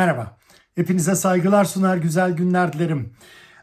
Merhaba. Hepinize saygılar sunar, güzel günler dilerim.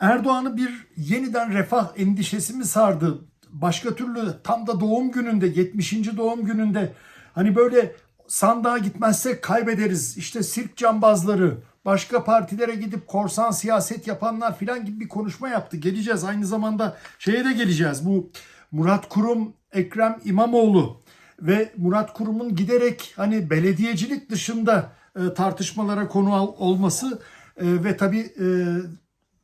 Erdoğan'ı bir yeniden refah endişesi mi sardı? Başka türlü tam da doğum gününde, 70. doğum gününde hani böyle sandığa gitmezsek kaybederiz. İşte sirk cambazları, başka partilere gidip korsan siyaset yapanlar filan gibi bir konuşma yaptı. Geleceğiz. Aynı zamanda şeye de geleceğiz. Bu Murat Kurum, Ekrem İmamoğlu ve Murat Kurum'un giderek hani belediyecilik dışında e, tartışmalara konu olması e, ve tabii e,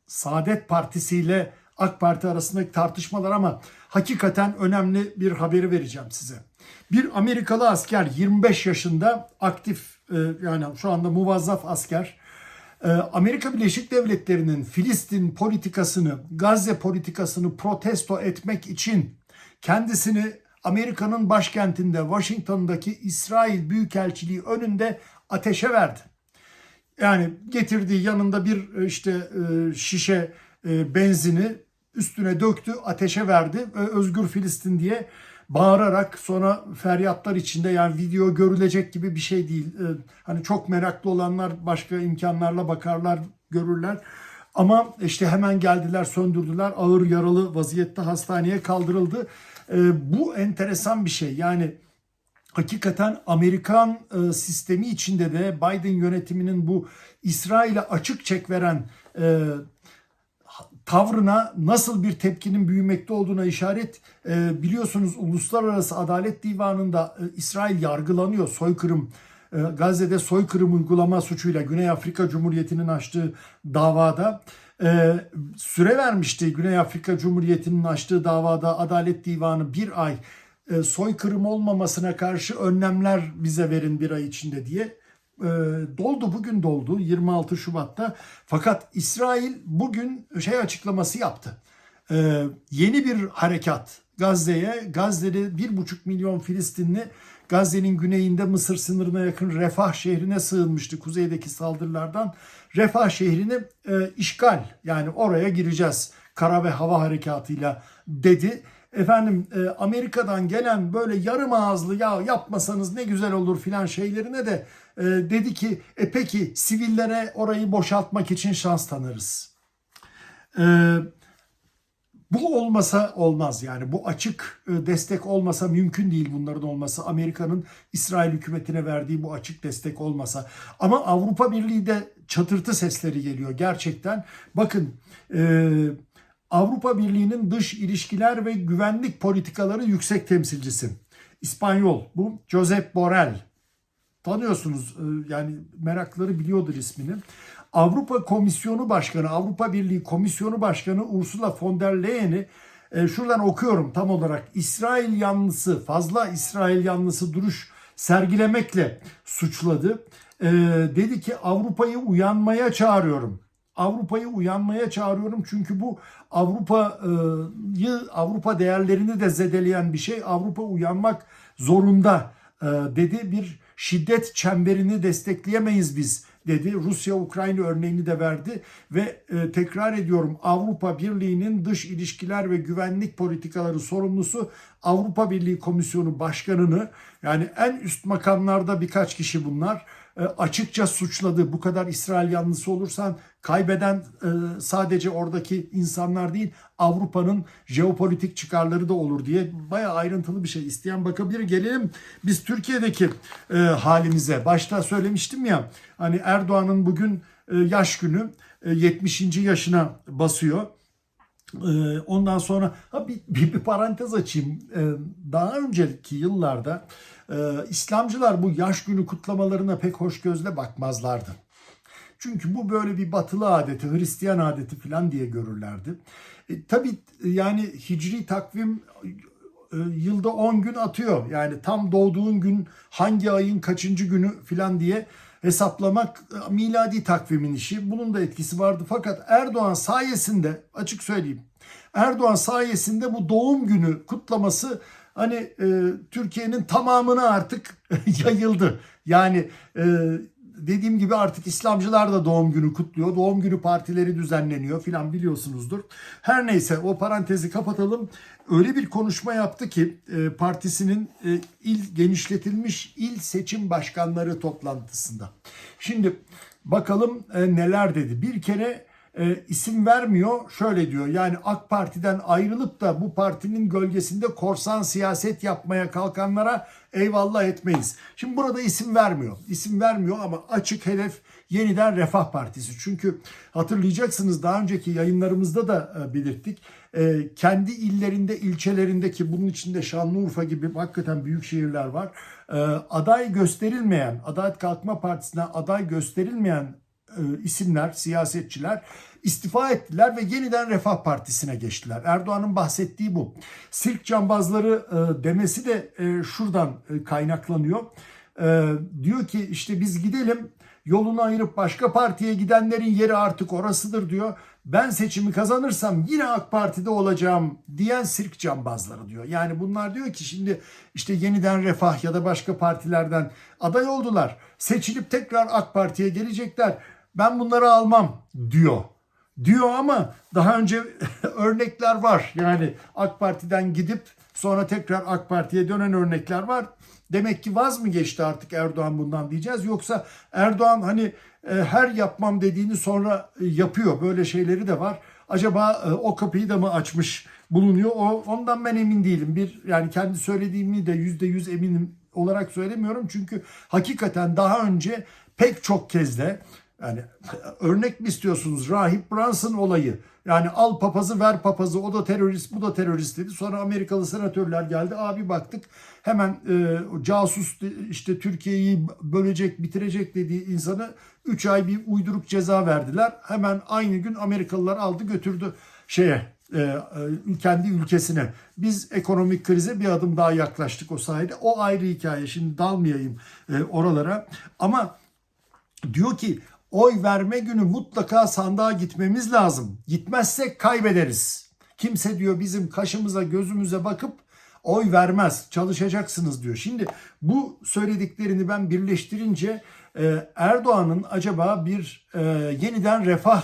Saadet Partisi ile AK Parti arasındaki tartışmalar ama hakikaten önemli bir haberi vereceğim size. Bir Amerikalı asker 25 yaşında aktif e, yani şu anda muvazzaf asker Amerika Birleşik Devletleri'nin Filistin politikasını, Gazze politikasını protesto etmek için kendisini Amerika'nın başkentinde Washington'daki İsrail Büyükelçiliği önünde ateşe verdi. Yani getirdiği yanında bir e, işte e, şişe e, benzini üstüne döktü, ateşe verdi ve Özgür Filistin diye bağırarak sonra feryatlar içinde yani video görülecek gibi bir şey değil. Hani çok meraklı olanlar başka imkanlarla bakarlar, görürler. Ama işte hemen geldiler, söndürdüler. Ağır yaralı vaziyette hastaneye kaldırıldı. Bu enteresan bir şey. Yani hakikaten Amerikan e, sistemi içinde de Biden yönetiminin bu İsrail'e açık çek veren e, tavrına nasıl bir tepkinin büyümekte olduğuna işaret e, biliyorsunuz Uluslararası Adalet Divanı'nda e, İsrail yargılanıyor soykırım e, Gazze'de soykırım uygulama suçuyla Güney Afrika Cumhuriyeti'nin açtığı davada e, süre vermişti Güney Afrika Cumhuriyeti'nin açtığı davada Adalet Divanı bir ay soykırım olmamasına karşı önlemler bize verin bir ay içinde diye e, doldu bugün doldu 26 Şubat'ta fakat İsrail bugün şey açıklaması yaptı. E, yeni bir harekat Gazze'ye Gazze'de bir buçuk milyon Filistinli Gazze'nin güneyinde Mısır sınırına yakın Refah şehrine sığınmıştı kuzeydeki saldırılardan. Refah şehrini e, işgal yani oraya gireceğiz kara ve hava harekatıyla dedi. Efendim e, Amerika'dan gelen böyle yarım ağızlı ya yapmasanız ne güzel olur filan şeylerine de e, dedi ki e peki sivillere orayı boşaltmak için şans tanırız. E, bu olmasa olmaz yani bu açık e, destek olmasa mümkün değil bunların olması. Amerika'nın İsrail hükümetine verdiği bu açık destek olmasa. Ama Avrupa Birliği de çatırtı sesleri geliyor gerçekten. Bakın e, Avrupa Birliği'nin dış ilişkiler ve güvenlik politikaları yüksek temsilcisi. İspanyol bu Josep Borrell. Tanıyorsunuz e, yani merakları biliyordur ismini. Avrupa Komisyonu Başkanı, Avrupa Birliği Komisyonu Başkanı Ursula von der Leyen'i e, şuradan okuyorum tam olarak. İsrail yanlısı, fazla İsrail yanlısı duruş sergilemekle suçladı. E, dedi ki Avrupa'yı uyanmaya çağırıyorum. Avrupa'yı uyanmaya çağırıyorum çünkü bu Avrupa'yı Avrupa değerlerini de zedeleyen bir şey. Avrupa uyanmak zorunda e, dedi. Bir şiddet çemberini destekleyemeyiz biz dedi. Rusya-Ukrayna örneğini de verdi ve e, tekrar ediyorum Avrupa Birliği'nin dış ilişkiler ve güvenlik politikaları sorumlusu Avrupa Birliği Komisyonu Başkanı'nı yani en üst makamlarda birkaç kişi bunlar e, açıkça suçladı. Bu kadar İsrail yanlısı olursan kaybeden e, sadece oradaki insanlar değil Avrupa'nın jeopolitik çıkarları da olur diye bayağı ayrıntılı bir şey. İsteyen bakabilir. Gelelim biz Türkiye'deki e, halimize. Başta söylemiştim ya hani Erdoğan'ın bugün yaş günü e, 70. yaşına basıyor. Ee, Ondan sonra ha bir, bir, bir parantez açayım. Ee, Daha önceki yıllarda e, İslamcılar bu yaş günü kutlamalarına pek hoş gözle bakmazlardı. Çünkü bu böyle bir batılı adeti, Hristiyan adeti falan diye görürlerdi. E, tabii yani hicri takvim e, yılda 10 gün atıyor. Yani tam doğduğun gün hangi ayın kaçıncı günü falan diye hesaplamak e, miladi takvimin işi. Bunun da etkisi vardı. Fakat Erdoğan sayesinde açık söyleyeyim. Erdoğan sayesinde bu doğum günü kutlaması hani e, Türkiye'nin tamamına artık yayıldı. Yani e, dediğim gibi artık İslamcılar da doğum günü kutluyor. Doğum günü partileri düzenleniyor filan biliyorsunuzdur. Her neyse o parantezi kapatalım. Öyle bir konuşma yaptı ki e, partisinin e, il genişletilmiş il seçim başkanları toplantısında. Şimdi bakalım e, neler dedi. Bir kere e, isim vermiyor. Şöyle diyor yani AK Parti'den ayrılıp da bu partinin gölgesinde korsan siyaset yapmaya kalkanlara eyvallah etmeyiz. Şimdi burada isim vermiyor. İsim vermiyor ama açık hedef yeniden Refah Partisi. Çünkü hatırlayacaksınız daha önceki yayınlarımızda da e, belirttik. E, kendi illerinde, ilçelerindeki bunun içinde Şanlıurfa gibi hakikaten büyük şehirler var. E, aday gösterilmeyen, Adalet Kalkınma Partisi'ne aday gösterilmeyen isimler, siyasetçiler istifa ettiler ve yeniden Refah Partisi'ne geçtiler. Erdoğan'ın bahsettiği bu. Sirk cambazları e, demesi de e, şuradan e, kaynaklanıyor. E, diyor ki işte biz gidelim yolunu ayırıp başka partiye gidenlerin yeri artık orasıdır diyor. Ben seçimi kazanırsam yine AK Parti'de olacağım diyen sirk cambazları diyor. Yani bunlar diyor ki şimdi işte yeniden Refah ya da başka partilerden aday oldular. Seçilip tekrar AK Parti'ye gelecekler. Ben bunları almam diyor. Diyor ama daha önce örnekler var. Yani AK Parti'den gidip sonra tekrar AK Parti'ye dönen örnekler var. Demek ki vaz mı geçti artık Erdoğan bundan diyeceğiz. Yoksa Erdoğan hani e, her yapmam dediğini sonra e, yapıyor. Böyle şeyleri de var. Acaba e, o kapıyı da mı açmış bulunuyor? O ondan ben emin değilim. Bir yani kendi söylediğimi de yüzde yüz eminim olarak söylemiyorum. Çünkü hakikaten daha önce pek çok kez de yani örnek mi istiyorsunuz? Rahip Brunson olayı. Yani al papazı ver papazı o da terörist bu da terörist dedi. Sonra Amerikalı senatörler geldi. Abi baktık hemen e, casus işte Türkiye'yi bölecek bitirecek dediği insanı 3 ay bir uyduruk ceza verdiler. Hemen aynı gün Amerikalılar aldı götürdü şeye e, e, kendi ülkesine. Biz ekonomik krize bir adım daha yaklaştık o sayede. O ayrı hikaye. Şimdi dalmayayım e, oralara. Ama diyor ki oy verme günü mutlaka sandığa gitmemiz lazım. Gitmezsek kaybederiz. Kimse diyor bizim kaşımıza gözümüze bakıp oy vermez. Çalışacaksınız diyor. Şimdi bu söylediklerini ben birleştirince e, Erdoğan'ın acaba bir e, yeniden refah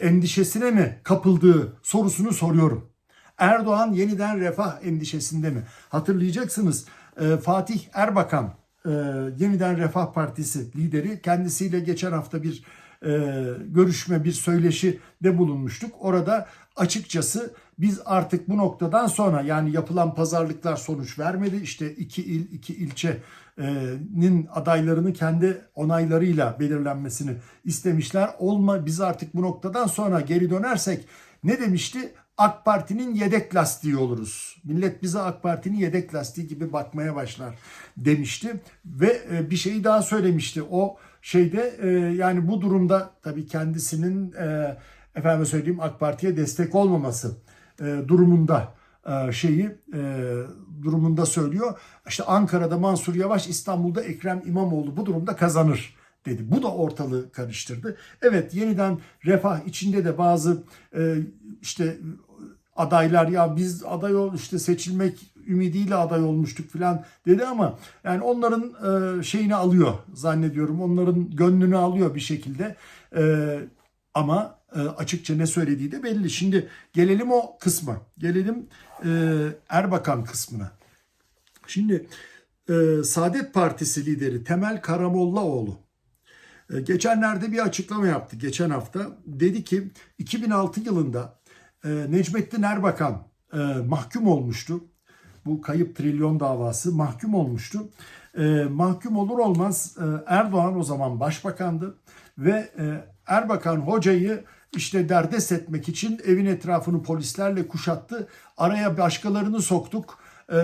endişesine mi kapıldığı sorusunu soruyorum. Erdoğan yeniden refah endişesinde mi? Hatırlayacaksınız e, Fatih Erbakan e, yeniden Refah Partisi lideri kendisiyle geçen hafta bir e, görüşme, bir söyleşi de bulunmuştuk. Orada açıkçası biz artık bu noktadan sonra yani yapılan pazarlıklar sonuç vermedi. İşte iki il, iki ilçenin adaylarını kendi onaylarıyla belirlenmesini istemişler. Olma biz artık bu noktadan sonra geri dönersek ne demişti? AK Parti'nin yedek lastiği oluruz. Millet bize AK Parti'nin yedek lastiği gibi bakmaya başlar demişti. Ve bir şeyi daha söylemişti. O şeyde yani bu durumda tabii kendisinin efendim söyleyeyim AK Parti'ye destek olmaması durumunda şeyi durumunda söylüyor. İşte Ankara'da Mansur Yavaş, İstanbul'da Ekrem İmamoğlu bu durumda kazanır dedi. Bu da ortalığı karıştırdı. Evet yeniden refah içinde de bazı işte adaylar ya biz aday ol işte seçilmek ümidiyle aday olmuştuk falan dedi ama yani onların e, şeyini alıyor zannediyorum. Onların gönlünü alıyor bir şekilde. E, ama e, açıkça ne söylediği de belli. Şimdi gelelim o kısma. Gelelim e, Erbakan kısmına. Şimdi e, Saadet Partisi lideri Temel Karamollaoğlu e, geçenlerde bir açıklama yaptı geçen hafta. Dedi ki 2006 yılında Necmettin Erbakan e, mahkum olmuştu. Bu kayıp trilyon davası mahkum olmuştu. E, mahkum olur olmaz e, Erdoğan o zaman başbakandı ve e, Erbakan hocayı işte derdest etmek için evin etrafını polislerle kuşattı. Araya başkalarını soktuk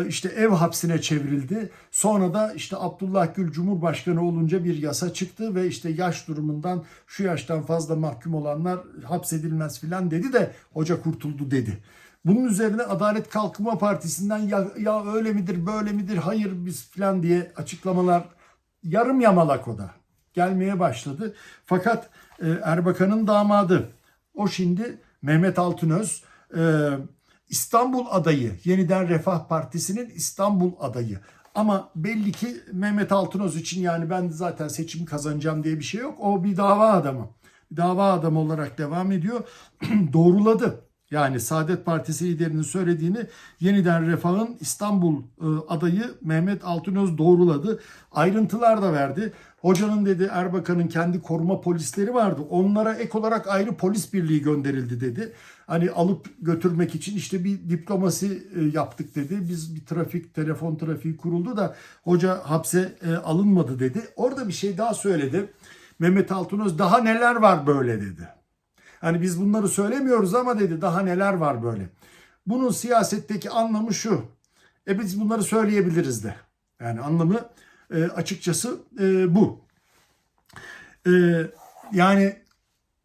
işte ev hapsine çevrildi. Sonra da işte Abdullah Gül Cumhurbaşkanı olunca bir yasa çıktı ve işte yaş durumundan şu yaştan fazla mahkum olanlar hapsedilmez filan dedi de hoca kurtuldu dedi. Bunun üzerine Adalet Kalkınma Partisi'nden ya, ya öyle midir böyle midir hayır biz filan diye açıklamalar yarım yamalak o da gelmeye başladı. Fakat e, Erbakan'ın damadı o şimdi Mehmet Altınöz e, İstanbul adayı, Yeniden Refah Partisi'nin İstanbul adayı. Ama belli ki Mehmet Altınöz için yani ben zaten seçimi kazanacağım diye bir şey yok. O bir dava adamı. Dava adamı olarak devam ediyor. Doğruladı. Yani Saadet Partisi liderinin söylediğini yeniden Refah'ın İstanbul e, adayı Mehmet Altınöz doğruladı. Ayrıntılar da verdi. Hocanın dedi Erbakan'ın kendi koruma polisleri vardı. Onlara ek olarak ayrı polis birliği gönderildi dedi. Hani alıp götürmek için işte bir diplomasi e, yaptık dedi. Biz bir trafik, telefon trafiği kuruldu da hoca hapse e, alınmadı dedi. Orada bir şey daha söyledi. Mehmet Altınöz daha neler var böyle dedi. Hani biz bunları söylemiyoruz ama dedi daha neler var böyle. Bunun siyasetteki anlamı şu. E biz bunları söyleyebiliriz de. Yani anlamı e, açıkçası bu. Yani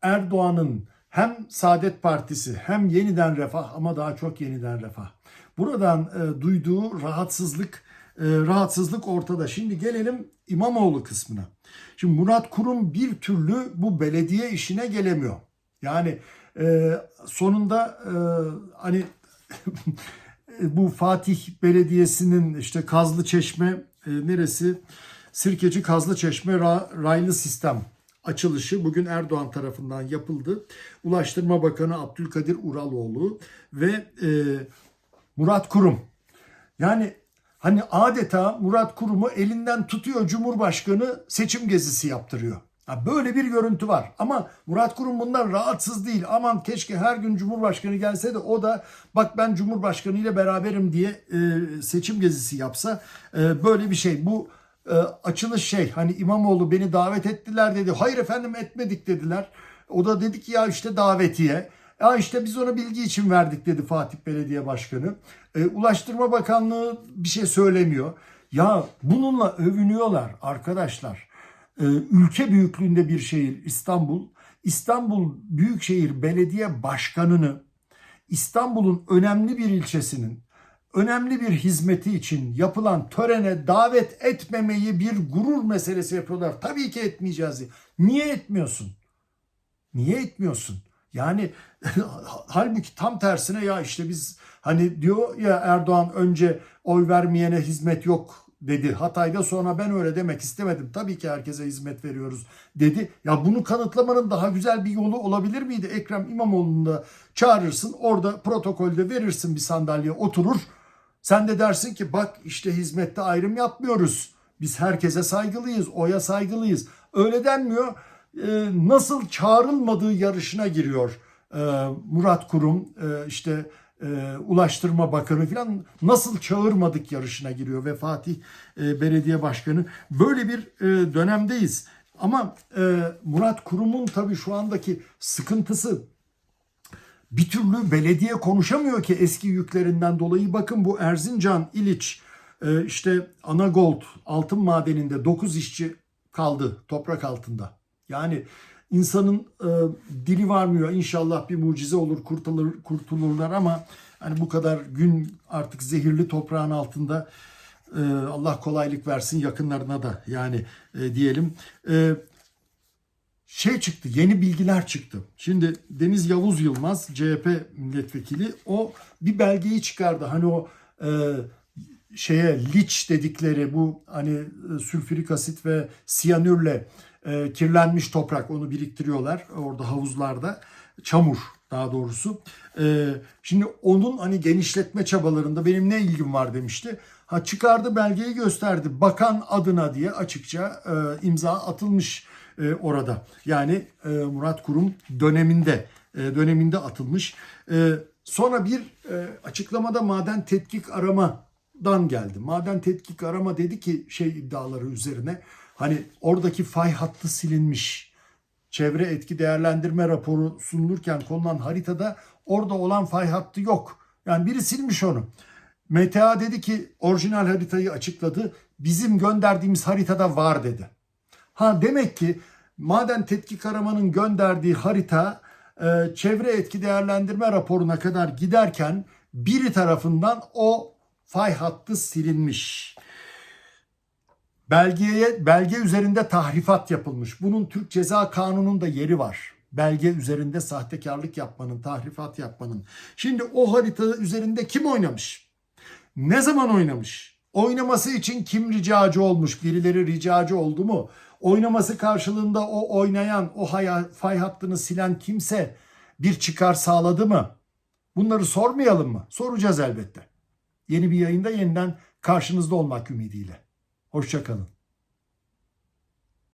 Erdoğan'ın hem Saadet Partisi hem yeniden refah ama daha çok yeniden refah. Buradan e, duyduğu rahatsızlık e, rahatsızlık ortada. Şimdi gelelim İmamoğlu kısmına. Şimdi Murat Kurum bir türlü bu belediye işine gelemiyor. Yani e, sonunda e, hani bu Fatih Belediyesi'nin işte Kazlı Çeşme e, neresi? Sirkeci Kazlı Çeşme ra, raylı sistem açılışı bugün Erdoğan tarafından yapıldı. Ulaştırma Bakanı Abdülkadir Uraloğlu ve e, Murat Kurum. Yani hani adeta Murat Kurum'u elinden tutuyor Cumhurbaşkanı seçim gezisi yaptırıyor. Ha, böyle bir görüntü var. Ama Murat Kurum bundan rahatsız değil. Aman keşke her gün Cumhurbaşkanı gelse de o da bak ben Cumhurbaşkanı ile beraberim diye e, seçim gezisi yapsa e, böyle bir şey. Bu e, açılış şey hani İmamoğlu beni davet ettiler dedi. Hayır efendim etmedik dediler. O da dedi ki ya işte davetiye. Ya işte biz ona bilgi için verdik dedi Fatih Belediye Başkanı. E, Ulaştırma Bakanlığı bir şey söylemiyor. Ya bununla övünüyorlar arkadaşlar. Ee, ülke büyüklüğünde bir şehir İstanbul. İstanbul Büyükşehir Belediye Başkanı'nı İstanbul'un önemli bir ilçesinin önemli bir hizmeti için yapılan törene davet etmemeyi bir gurur meselesi yapıyorlar. Tabii ki etmeyeceğiz. Niye etmiyorsun? Niye etmiyorsun? Yani halbuki tam tersine ya işte biz hani diyor ya Erdoğan önce oy vermeyene hizmet yok dedi. Hatay'da sonra ben öyle demek istemedim. Tabii ki herkese hizmet veriyoruz dedi. Ya bunu kanıtlamanın daha güzel bir yolu olabilir miydi? Ekrem İmamoğlu'nu da çağırırsın. Orada protokolde verirsin bir sandalye oturur. Sen de dersin ki bak işte hizmette ayrım yapmıyoruz. Biz herkese saygılıyız, oya saygılıyız. Öyle denmiyor. Ee, nasıl çağrılmadığı yarışına giriyor ee, Murat Kurum, e, işte e, Ulaştırma Bakanı falan nasıl çağırmadık yarışına giriyor ve Fatih e, Belediye Başkanı. Böyle bir e, dönemdeyiz. Ama e, Murat Kurum'un tabii şu andaki sıkıntısı bir türlü belediye konuşamıyor ki eski yüklerinden dolayı. Bakın bu Erzincan, İliç, e, işte Anagold altın madeninde 9 işçi kaldı toprak altında. Yani insanın e, dili varmıyor. İnşallah bir mucize olur kurtulur, kurtulurlar ama hani bu kadar gün artık zehirli toprağın altında e, Allah kolaylık versin yakınlarına da yani diyelim. Şey çıktı, yeni bilgiler çıktı. Şimdi Deniz Yavuz Yılmaz, CHP milletvekili, o bir belgeyi çıkardı. Hani o e, şeye liç dedikleri bu hani e, sülfürik asit ve siyanürle e, kirlenmiş toprak onu biriktiriyorlar orada havuzlarda çamur daha doğrusu. E, şimdi onun hani genişletme çabalarında benim ne ilgim var demişti. Ha çıkardı belgeyi gösterdi bakan adına diye açıkça e, imza atılmış e, orada. Yani e, Murat Kurum döneminde e, döneminde atılmış. E, sonra bir e, açıklamada maden tetkik aramadan geldi. Maden tetkik arama dedi ki şey iddiaları üzerine Hani oradaki fay hattı silinmiş. Çevre etki değerlendirme raporu sunulurken konulan haritada orada olan fay hattı yok. Yani biri silmiş onu. MTA dedi ki orijinal haritayı açıkladı. Bizim gönderdiğimiz haritada var dedi. Ha demek ki maden tetkik aramanın gönderdiği harita e, çevre etki değerlendirme raporuna kadar giderken biri tarafından o fay hattı silinmiş. Belgeye belge üzerinde tahrifat yapılmış. Bunun Türk Ceza Kanunu'nda yeri var. Belge üzerinde sahtekarlık yapmanın, tahrifat yapmanın. Şimdi o harita üzerinde kim oynamış? Ne zaman oynamış? Oynaması için kim ricacı olmuş? Birileri ricacı oldu mu? Oynaması karşılığında o oynayan, o fay hattını silen kimse bir çıkar sağladı mı? Bunları sormayalım mı? Soracağız elbette. Yeni bir yayında yeniden karşınızda olmak ümidiyle. Hoşçakalın.